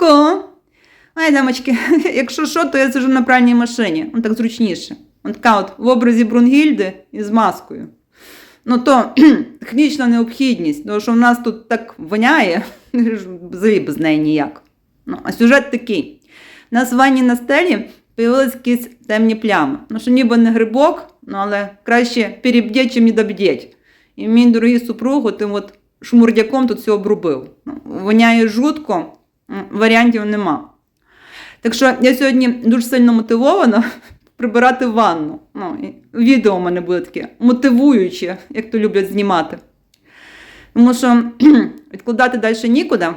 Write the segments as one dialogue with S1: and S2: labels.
S1: Ку-ку. Ай, дамочки, якщо що, то я сижу на пральній машині. Ну так зручніше. От така от в образі Брунгільди із маскою. Ну то технічна необхідність, тому що в нас тут так воняє, взагалі без неї ніяк. Ну, а сюжет такий. У нас ванні на стелі появились якісь темні плями. Ну, що ніби не грибок, ну, але краще перебдіть, чим не добдіть. І мій дорогий супруг тим от шмурдяком тут все обрубив. Ну, воняє жутко, варіантів нема. Так що я сьогодні дуже сильно мотивована прибирати ванну. Ну, відео у мене буде таке мотивуюче, як то люблять знімати. Тому що відкладати далі нікуди.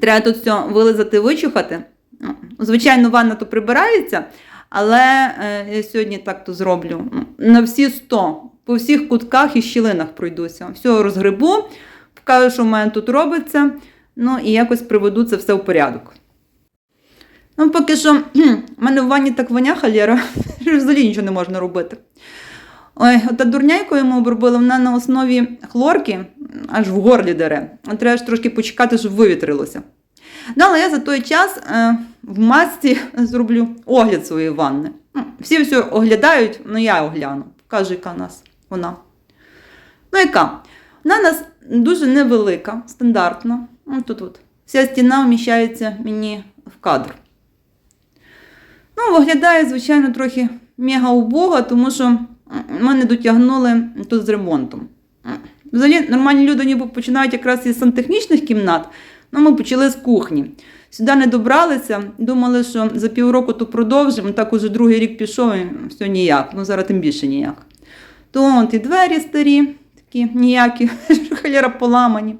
S1: Треба тут все вилизати, вичухати. Ну, звичайно, ванна то прибирається, але е, я сьогодні так то зроблю. Ну, на всі 100, по всіх кутках і щілинах пройдуся. Все розгребу, покажу, що в мене тут робиться. Ну і якось приведу це все в порядок. Ну, поки що, в мене в ванні так воня халєра, що взагалі нічого не можна робити. Ой, ота дурня, яку йому обробила, вона на основі хлорки аж в горлі дере. Треба ж трошки почекати, щоб вивітрилося. Ну, але я за той час е, в масці зроблю огляд своєї ванни. Ну, Всі все оглядають, ну я огляну. Покажу, яка нас вона. Ну, яка? Вона у нас дуже невелика, стандартна. Тут от. Вся стіна вміщається мені в кадр. Ну, виглядає, звичайно, трохи мега убого, тому що м, ми не дотягнули тут з ремонтом. Взагалі, нормальні люди ніби починають якраз із сантехнічних кімнат, ну ми почали з кухні. Сюди не добралися, думали, що за півроку то продовжимо, так уже другий рік пішов і все ніяк, ну зараз тим більше ніяк. То от і двері старі, такі ніякі, халера поламані.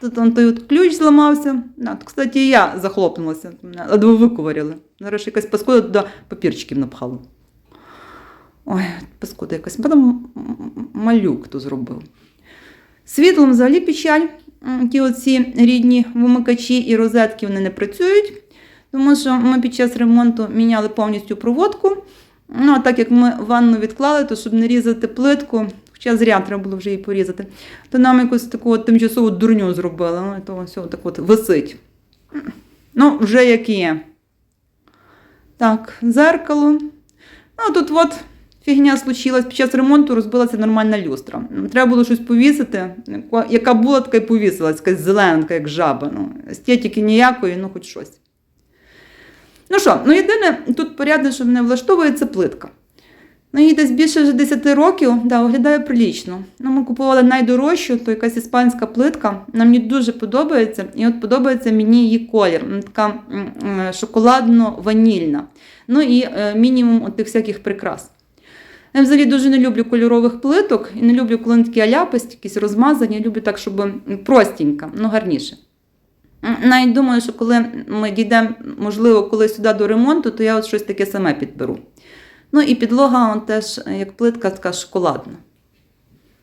S1: Тут он той от ключ зламався. Да, тут, кстати, і я захлопнулася, ледве виковарили. Зараз якась паскуда туди папірчиків напхала. Ой, паскуда якась. Потім малюк то зробив. Світлом взагалі печаль. Ті оці рідні вимикачі і розетки вони не працюють, тому що ми під час ремонту міняли повністю проводку. Ну, а так як ми ванну відклали, то щоб не різати плитку, хоча зря треба було вже її порізати, то нам якусь таку от тимчасову дурню зробили. Ну, то все так от висить. Ну, вже як є. Так, зеркало. Ну, тут от фігня случилась. Під час ремонту розбилася нормальна люстра. Треба було щось повісити. Яка- була, така й повісилась, якась зелена, така, як жаба. Ну, естетики ніякої, ну хоч щось. Ну що, ну єдине, тут порядне, що мене влаштовує, це плитка. Ну, їй десь більше вже 10 років, да, виглядає прилічно. Ну, ми купували найдорожчу, то якась іспанська плитка. Вона мені дуже подобається. І от подобається мені її колір. Вона така м, шоколадно-ванільна. Ну і е, мінімум тих всяких прикрас. Я взагалі дуже не люблю кольорових плиток і не люблю, коли такі аляписті, якісь розмазані. Я люблю так, щоб простенько, ну гарніше. Навіть думаю, що коли ми дійдемо, можливо, коли сюди до ремонту, то я от щось таке саме підберу. Ну і підлога он теж е, як плитка така шоколадна.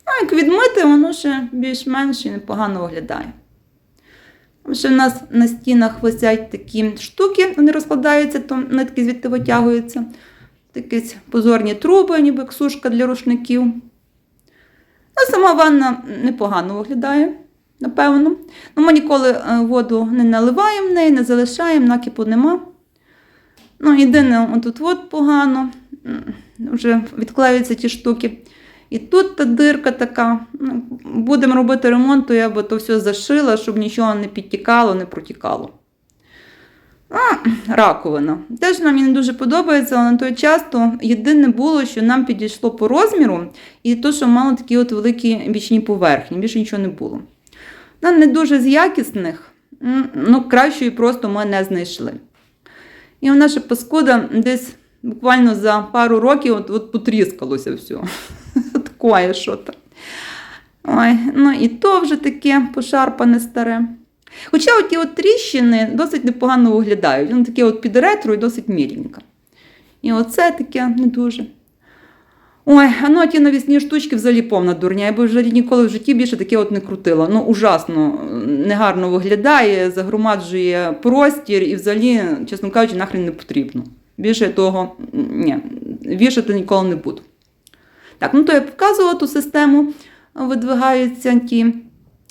S1: Ну, як відмити, воно ще більш-менш і непогано виглядає. Там ще в нас на стінах висять такі штуки, вони розкладаються, то нитки звідти витягуються. Такі позорні труби, ніби як сушка для рушників. Ну, сама ванна непогано виглядає, напевно. Ну, ми ніколи е, воду не наливаємо в неї, не залишаємо, накипу нема. Ну, єдине, отут от погано, вже відклеюються ті штуки. І тут та дирка така. Ну, будемо робити ремонт, то я би то все зашила, щоб нічого не підтікало, не протікало. А, раковина. Теж нам не дуже подобається, але на той час то єдине було, що нам підійшло по розміру, і то, що мало такі от великі бічні поверхні, більше нічого не було. Вона не дуже з якісних, ну, кращої просто ми не знайшли. І вона ще паскуда десь буквально за пару років от, от потріскалося все. Такое що то. Ой, ну і то вже таке пошарпане старе. Хоча оті от тріщини досить непогано виглядають. Воно таке от під ретро і досить міленьке. І оце таке не дуже. Ой, а ну ті навісні штучки взагалі повна дурня. Я би вже ніколи в житті більше таке от не крутила. Ну, ужасно негарно виглядає, загромаджує простір і взагалі, чесно кажучи, нахрен не потрібно. Більше того, ні, вішати ніколи не буду. Так, ну то я показувала ту систему, видвигаються ті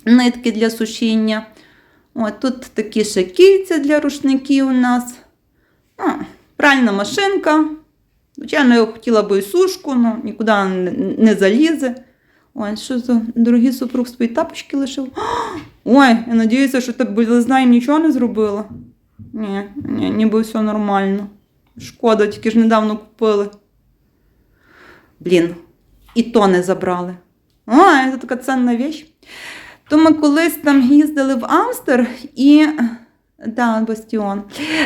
S1: нитки для сушіння. От тут такі ще кільця для рушників у нас. А, пральна машинка. Звичайно, я хотіла би і сушку, але нікуди не, залізе. Ой, що за дорогі супруг свої тапочки лишив. Ой, я надіюся, що та білизна їм нічого не зробила. Ні, ні, ніби все нормально. Шкода, тільки ж недавно купили. Блін, і то не забрали. Ой, це така ценна віч. То ми колись там їздили в Амстер і. Да, Бастіон.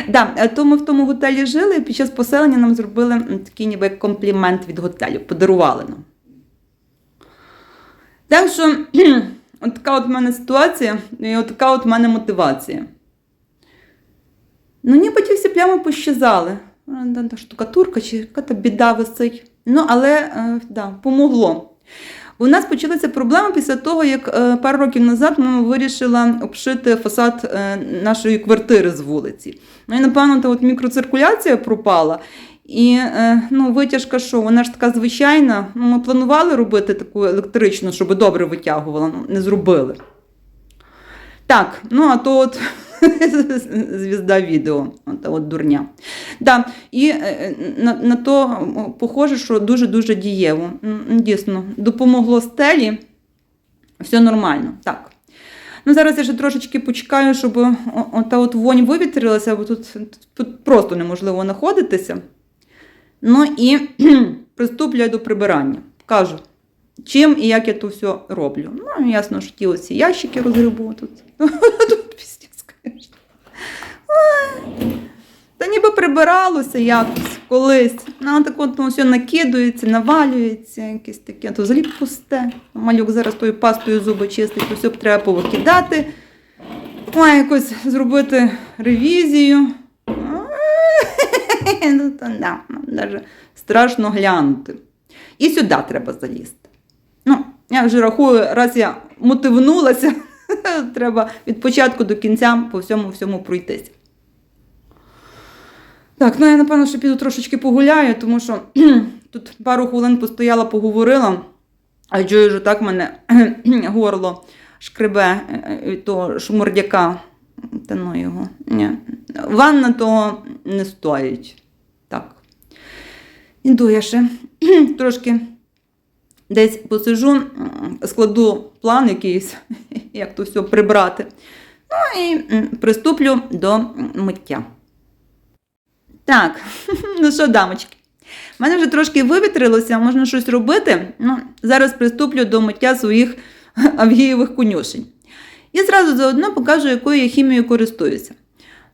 S1: Да, то ми в тому готелі жили, і під час поселення нам зробили такий ніби комплімент від готелю, подарували нам. Так що, от така от в мене ситуація, і от така от в мене мотивація. Ну, ніби ті всі плями пощазали. А, Штукатурка чи яка-то біда висить. Ну, але е, да, помогло. У нас почалися проблеми після того, як е, пару років назад мама вирішила обшити фасад е, нашої квартири з вулиці. Ну і напевно, та от мікроциркуляція пропала. І е, ну, витяжка, що вона ж така звичайна. Ну, ми планували робити таку електричну, щоб добре витягувала, ну не зробили. Так, ну а то от звізда відео, от, от дурня. Да, і е, на, на то похоже, що дуже-дуже дієво. Дійсно, допомогло стелі, все нормально. Так. Ну, зараз я ще трошечки почекаю, щоб о- о- от вонь вивітрилася, бо тут, тут просто неможливо знаходитися. Ну і приступлю до прибирання. Кажу, чим і як я то все роблю. Ну, ясно, що ті оці ящики розгребу тут. Тут піздець, конечно. Ой. Та ніби прибиралося якось колись. Ну, так от ну, все накидується, навалюється, якесь таке, то взагалі пусте. Малюк зараз тою пастою зуби чистить, то все б треба повикидати. Ой, якось зробити ревізію. Ну, то да, навіть страшно глянути. І сюди треба залізти. Ну, я вже рахую, раз я мотивнулася, треба від початку до кінця по всьому всьому пройтися. Так, ну я напевно, що піду трошечки погуляю, тому що тут пару хвилин постояла, поговорила, а чую, що так мене горло шкребе е, від того шмурдяка. Та ну його. Ні. Ванна того не стоїть. Так. Іду я ще трошки десь посижу, складу план якийсь, як то все прибрати. Ну і приступлю до миття. Так, ну що, дамочки, в мене вже трошки вивітрилося, можна щось робити. Ну, зараз приступлю до миття своїх авгієвих конюшень. І зразу заодно покажу, якою я хімією користуюся.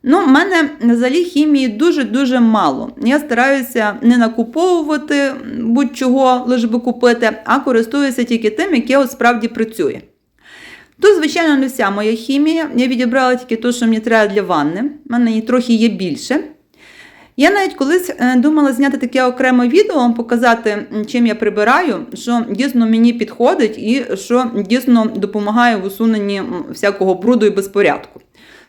S1: Ну, в мене взагалі хімії дуже-дуже мало. Я стараюся не накуповувати будь-чого, лише би купити, а користуюся тільки тим, яке от справді працює. Тут, звичайно, не вся моя хімія. Я відібрала тільки те, що мені треба для ванни. У мене її трохи є більше. Я навіть колись е, думала зняти таке окреме відео, показати, чим я прибираю, що дійсно мені підходить і що дійсно допомагає в усуненні всякого бруду і безпорядку.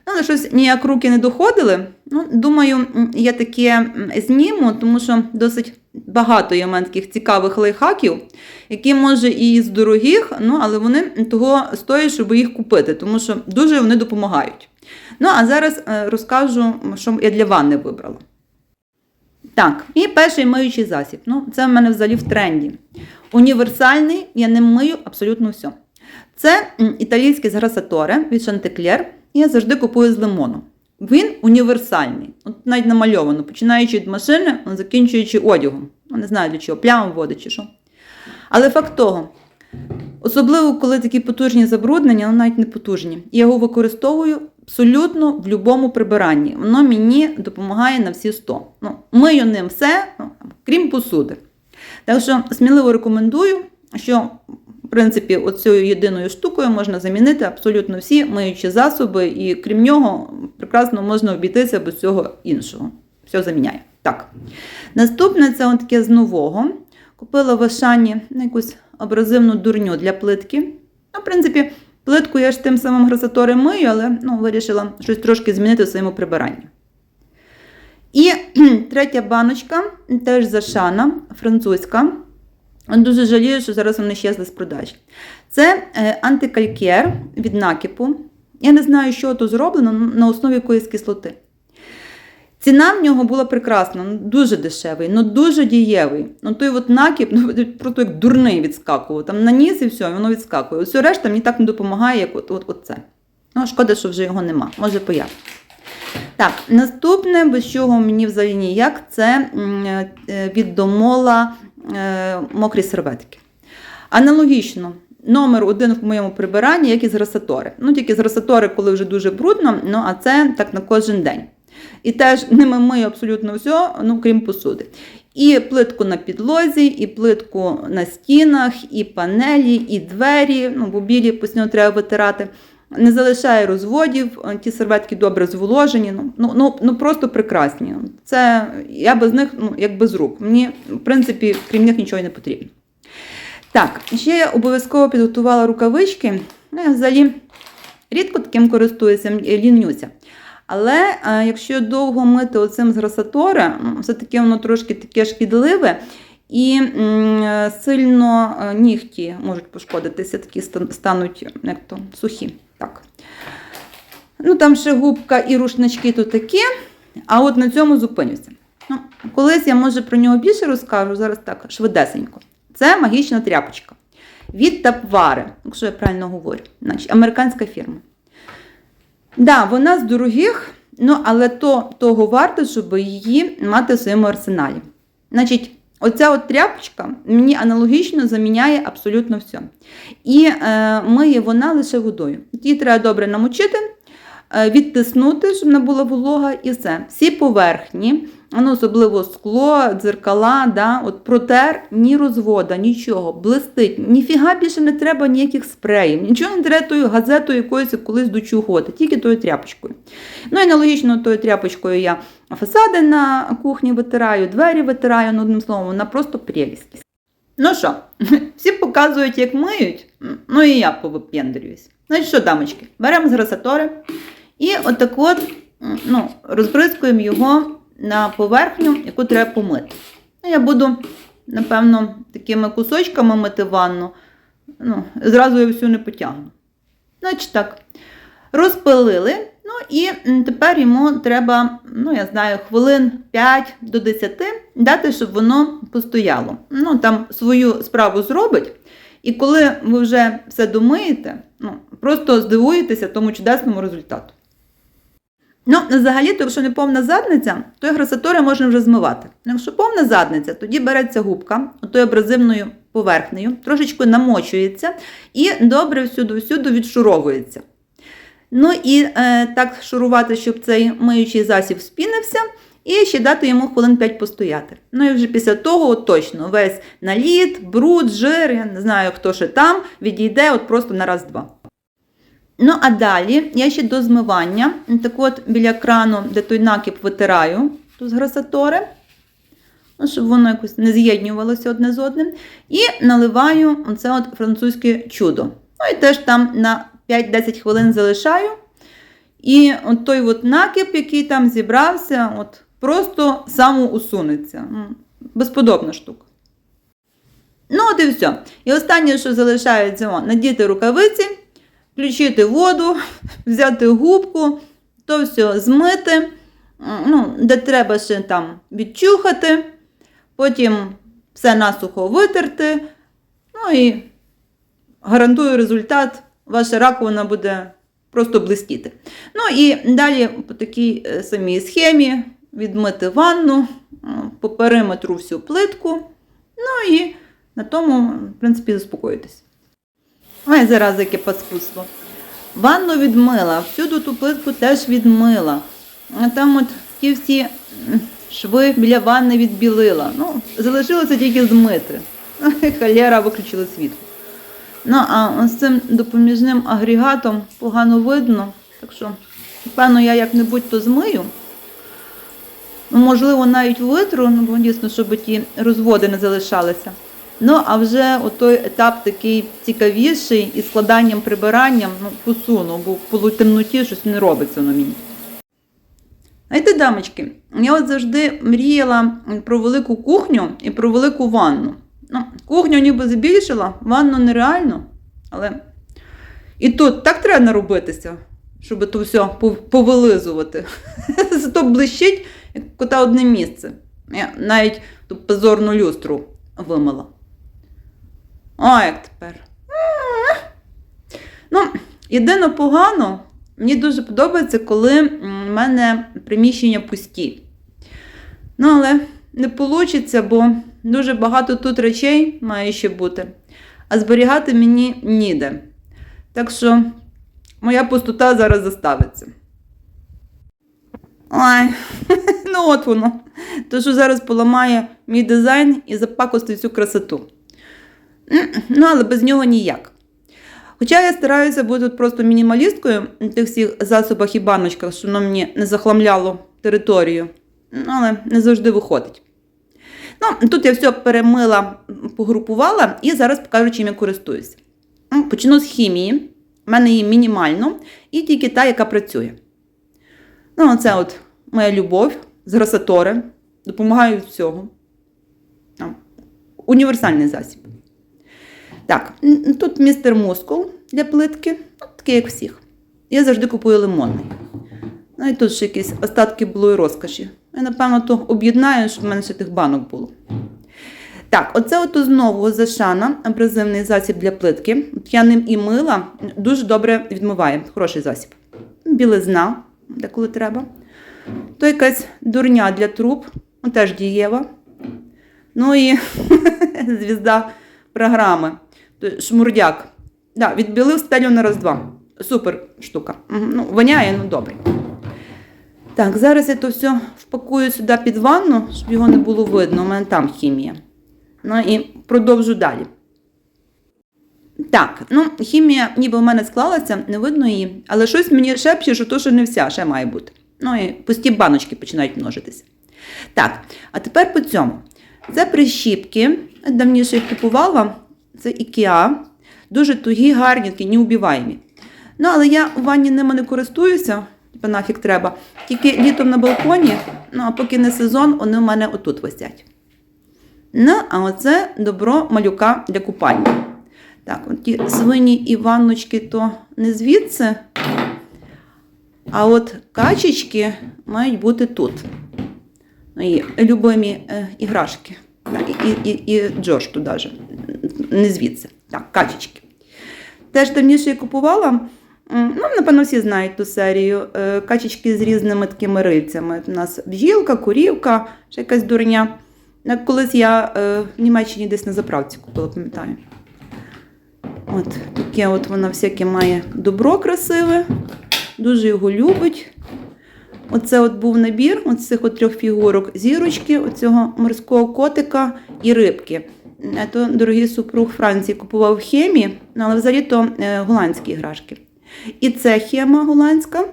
S1: Ну, Але щось ніяк руки не доходили. Ну, думаю, я таке зніму, тому що досить багато є в мене таких цікавих лайфхаків, які може і з дорогих, ну, але вони того стоять, щоб їх купити, тому що дуже вони допомагають. Ну, а зараз е, розкажу, що я для ванни вибрала. Так, і перший миючий засіб. Ну, це в мене взагалі в тренді. Універсальний, я не мию абсолютно все. Це італійський зграсаторе від Chanticleer. Я завжди купую з лимоном. Він універсальний, от навіть намальовано, починаючи від машини, закінчуючи одягом. Ну, Не знаю для чого, пляму вводить чи що. Але факт того, особливо коли такі потужні забруднення, ну навіть не потужні, я його використовую абсолютно в будь-якому прибиранні. Воно мені допомагає на всі 100. Ну, мию ним все, ну, крім посуди. Так що сміливо рекомендую, що в принципі, оцією єдиною штукою можна замінити абсолютно всі миючі засоби, і крім нього, прекрасно можна обійтися без цього іншого. Все заміняє. Так. Наступне це от таке з нового. Купила в Ашані якусь абразивну дурню для плитки. Ну, в принципі, плитку я ж тим самим грасатором мию, але ну, вирішила щось трошки змінити в своєму прибиранні. І третя баночка, теж зашана, французька. Дуже жалію, що зараз вони щезли з продаж. Це е, антикалькер від накипу. Я не знаю, що то зроблено на основі якоїсь кислоти. Ціна в нього була прекрасна, ну, дуже дешевий, ну дуже дієвий. Ну той от накіп, ну просто як дурний відскакував. Там наніс і все, воно відскакує. Все решта мені так не допомагає, як от, от, от це. Ну, шкода, що вже його нема. Може появ. Так, наступне, без чого мені взагалі ніяк, це е, від домола е, мокрі серветки. Аналогічно, номер один в моєму прибиранні, як і з грасатори. Ну, тільки з грасатори, коли вже дуже брудно, ну а це так на кожен день. І теж ними мию абсолютно все, ну крім посуди. І плитку на підлозі, і плитку на стінах, і панелі, і двері, ну, бо білі постійно треба витирати. Не залишає розводів, е, ті серветки добре зволожені, ну, ну, ну, ну просто прекрасні. Це я без них, ну, як без рук. Мені, в принципі, крім них нічого не потрібно. Так, ще я обов'язково підготувала рукавички. Ну, я взагалі рідко таким користуюся, м, лінюся. Але е, якщо довго мити оцим з грасатора, ну, все-таки воно трошки таке шкідливе. І е, сильно е, нігті можуть пошкодитися, такі стануть як то, сухі. Так. Ну, там ще губка і рушнички то такі, а от на цьому зупинюся. Ну, колись я, може, про нього більше розкажу, зараз так, швидесенько. Це магічна тряпочка від Тапвари, якщо я правильно говорю, значить, американська фірма. Да, вона з дорогих, ну, але то того варто, щоб її мати в своєму арсеналі. Значить, оця от тряпочка мені аналогічно заміняє абсолютно все. І е, миє вона лише водою. Її треба добре намочити, е, відтиснути, щоб не була волога, і все. Всі поверхні, ну, особливо скло, дзеркала, да, от протер, ні розвода, нічого, блистить. Ніфіга більше не треба ніяких спреїв, нічого не треба тою газетою якоюсь колись дочуготи, тільки тою тряпочкою. Ну і аналогічно тою тряпочкою я фасади на кухні витираю, двері витираю, ну, одним словом, вона просто прелість. Ну що, всі показують, як миють, ну і я повипендрююсь. Значить що, дамочки, беремо з грасатори і отак от ну, розбризкуємо його на поверхню, яку треба помити. Ну, Я буду, напевно, такими кусочками мити ванну. Ну, зразу я всю не потягну. Значить так, розпилили. Ну і тепер йому треба, ну я знаю, хвилин 5 до 10 дати, щоб воно постояло. Ну, там свою справу зробить. І коли ви вже все домиєте, ну, просто здивуєтеся тому чудесному результату. Ну, взагалі, то якщо не повна задниця, то грасатори можна вже змивати. Ну, Якщо повна задниця, тоді береться губка отою абразивною поверхнею, трошечки намочується і добре всюди-всюди відшуровується. Ну і е, так шурувати, щоб цей миючий засіб спінився, і ще дати йому хвилин 5 постояти. Ну і вже після того от точно весь наліт, бруд, жир, я не знаю, хто ще там, відійде от просто на раз-два. Ну, а далі я ще до змивання, так от біля крану, де той накіп витираю, тут з грасатори, ну, щоб воно якось не з'єднювалося одне з одним. І наливаю оце от французьке чудо. Ну і теж там на 5-10 хвилин залишаю. І от той от накіп, який там зібрався, от просто самоусунеться. М, Безподобна штука. Ну, от і все. І останнє, що залишається, о, надіти рукавиці, включити воду, взяти губку, то все змити, ну, де треба ще там відчухати, потім все насухо витерти. Ну і гарантую результат, ваша раковина буде просто блистіти. Ну і далі по такій е, самій схемі відмити ванну, по периметру всю плитку. Ну і на тому, в принципі, заспокоїтесь. Ой, зараз яке паскудство. Ванну відмила, всюди ту плитку теж відмила. А там от ті всі шви біля ванни відбілила. Ну, залишилося тільки змити. Халера виключила світло. Ну, а з цим допоміжним агрегатом погано видно. Так що, напевно, я як-небудь то змию. Ну, можливо, навіть витру, ну, дійсно, щоб ті розводи не залишалися. Ну, а вже той етап такий цікавіший і складанням прибиранням ну, посуну, бо в полутемноті щось не робиться на мені. Знаєте, дамочки, я от завжди мріяла про велику кухню і про велику ванну. Ну, кухню ніби збільшила, ванну нереально, але і тут так треба наробитися. щоб то все повилизувати. Зато блищить, як кота одне місце. Я навіть ту позорну люстру вимила. О, як тепер. Ну, єдине погано, мені дуже подобається, коли в мене приміщення пусті. Ну, але не вийде, бо дуже багато тут речей має ще бути. А зберігати мені ніде. Так що моя пустота зараз заставиться. Ой, ну от воно. То, що зараз поламає мій дизайн і запакостить цю красоту. Ну, але без нього ніяк. Хоча я стараюся бути просто мінімалісткою в тих всіх засобах і баночках, щоб воно мені не захламляло територію. Ну, але не завжди виходить. Ну, тут я все перемила, погрупувала і зараз покажу, чим я користуюся. Почну з хімії. У мене її мінімально, і тільки та, яка працює. Ну, оце от моя любов з Грасатори. Допомагаю від всього. Універсальний засіб. Так, тут містер Мускул для плитки, ну, такий, як всіх. Я завжди купую лимонний. Ну і тут ще якісь остатки було розкоші. Я, напевно, то об'єднаю, щоб в мене ще тих банок було. Так, оце от знову зашана, абразивний засіб для плитки. От я ним і мила, дуже добре відмиває. Хороший засіб. Білизна, деколи треба. То якась дурня для труб, теж дієва. Ну і звізда програми. То Шмурдяк. Да, відбілив стелю на раз-два. Супер штука. Ну, воняє, ну добре. Так, зараз я то все впакую сюди під ванну, щоб його не було видно. У мене там хімія. Ну і продовжу далі. Так, ну, хімія ніби в мене склалася, не видно її, але щось мені шепче, що то, що не вся, ще має бути. Ну і пусті баночки починають множитися. Так, а тепер по цьому. Це прищіпки. Давніше їх купувала. Це IKEA. Дуже тугі, гарні, такі неубіваємі. Ну, але я у ванні ними не користуюся, типу нафіг треба. Тільки літом на балконі, ну а поки не сезон, вони в мене отут висять. Ну, а оце добро малюка для купання. Так, от ті свині і ванночки то не звідси. А от качечки мають бути тут. Ну, і любимі е, іграшки. Так, і, і, і Джош туди же. Не звідси. Так, качечки. Теж давніше я купувала. Ну, напевно, всі знають ту серію. е, Качечки з різними такими рильцями. У нас бджілка, курівка, ще якась дурня. Колись я е, в Німеччині десь на заправці купила, пам'ятаю. От таке от вона всяке має добро красиве, дуже його любить. Оце от був набір от цих от трьох фігурок зірочки, оцього морського котика і рибки. То дорогий супруг Франції купував хемі, ну, але взагалі то е, голландські іграшки. І це хема голландська.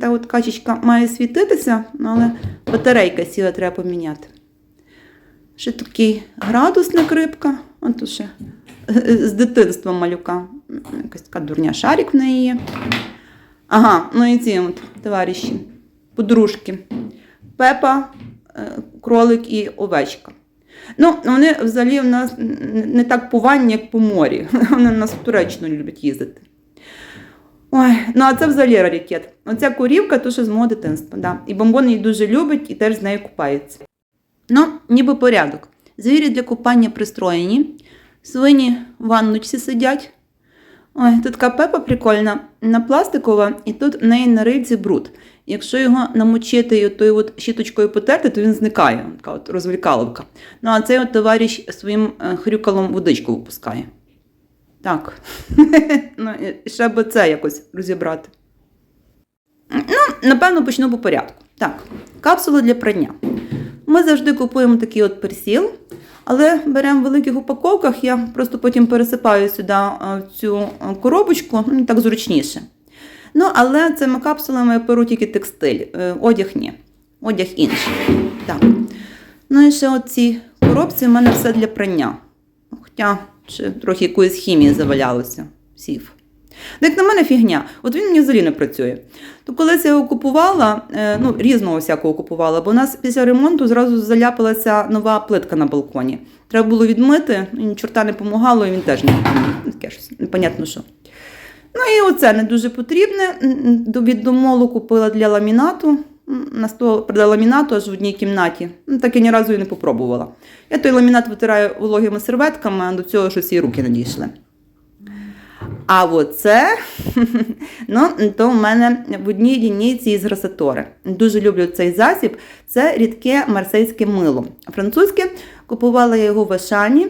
S1: Та от качечка має світитися, ну, але батарейка сіла треба поміняти. Ще такий градусник рибка. От тут ще е, з дитинства малюка. Якась така дурня шарик в неї є. Ага, ну і ці от товариші, подружки. Пепа, е, кролик і овечка. Ну, вони взагалі в нас не так по ванні, як по морі. Вони в нас в Туреччину люблять їздити. Ой, ну а це взагалі раритет. Оця корівка, то що з мого дитинства. Да. І бомбон її дуже любить і теж з нею купається. Ну, ніби порядок. Звірі для купання пристроєні. Свині в ванночці сидять. Ой, тут така пепа прикольна, на пластикова, і тут в неї на рильці бруд. Якщо його намочити і тою от щіточкою потерти, то він зникає. Така от розвлікаловка. Ну а цей от товариш своїм е, хрюкалом водичку випускає. Так. ну, ще би це якось розібрати. Ну, напевно, почну по порядку. Так, капсули для прання. Ми завжди купуємо такий от персіл, але беремо в великих упаковках, я просто потім пересипаю сюди е, цю е, коробочку, ну, так зручніше. Ну, але цими капсулами я перу тільки текстиль, е, одяг ні. Одяг інший. Так. Ну і ще оці коробці в мене все для прання. Хоча ще трохи якоїсь хімії завалялося. Сів. Ну, як на мене фігня, от він мені взагалі не працює. То колись я його купувала, е, ну, різного всякого купувала, бо у нас після ремонту зразу заляпалася нова плитка на балконі. Треба було відмити, і чорта не допомагало, і він теж не таке щось, непонятно що. Ну і оце не дуже потрібне. Від домолу купила для ламінату. На стол для ламінату аж в одній кімнаті. Ну, Так я ні разу і не попробувала. Я той ламінат витираю вологими серветками, а до цього щось і руки не дійшли. А оце, ну, то в мене в одній лінійці із грасатори. Дуже люблю цей засіб. Це рідке марсейське мило. Французьке купувала його в Ашані.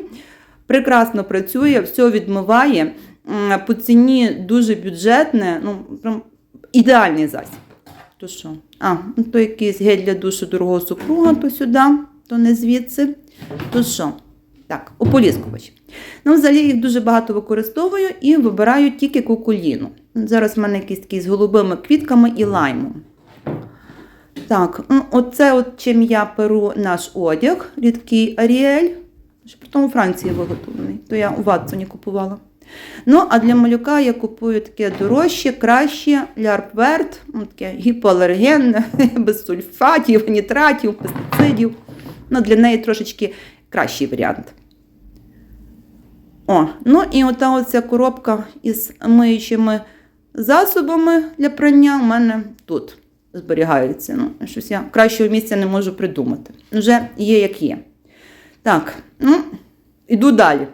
S1: Прекрасно працює, все відмиває. По ціні дуже бюджетне, ну, прям ідеальний засіб. То що? А, ну, то якийсь гель для душу дорогого супруга, то сюди, то не звідси. То що? Так, ополіскувач. Ну, взагалі їх дуже багато використовую і вибираю тільки кукуліну. Зараз в мене якісь такі з голубими квітками і лаймом. Так, ну, оце от чим я перу наш одяг, рідкий Аріель. Потім у Франції виготовлений, то я у Ватсоні купувала. Ну, а для малюка я купую таке дорожче, краще, лярпверт, ну, таке гіпоалергенне, без сульфатів, нітратів, пестицидів. Ну, для неї трошечки кращий варіант. О, ну і ота оця коробка із миючими засобами для прання у мене тут зберігається. Ну, щось я кращого місця не можу придумати. Вже є як є. Так, ну, іду далі.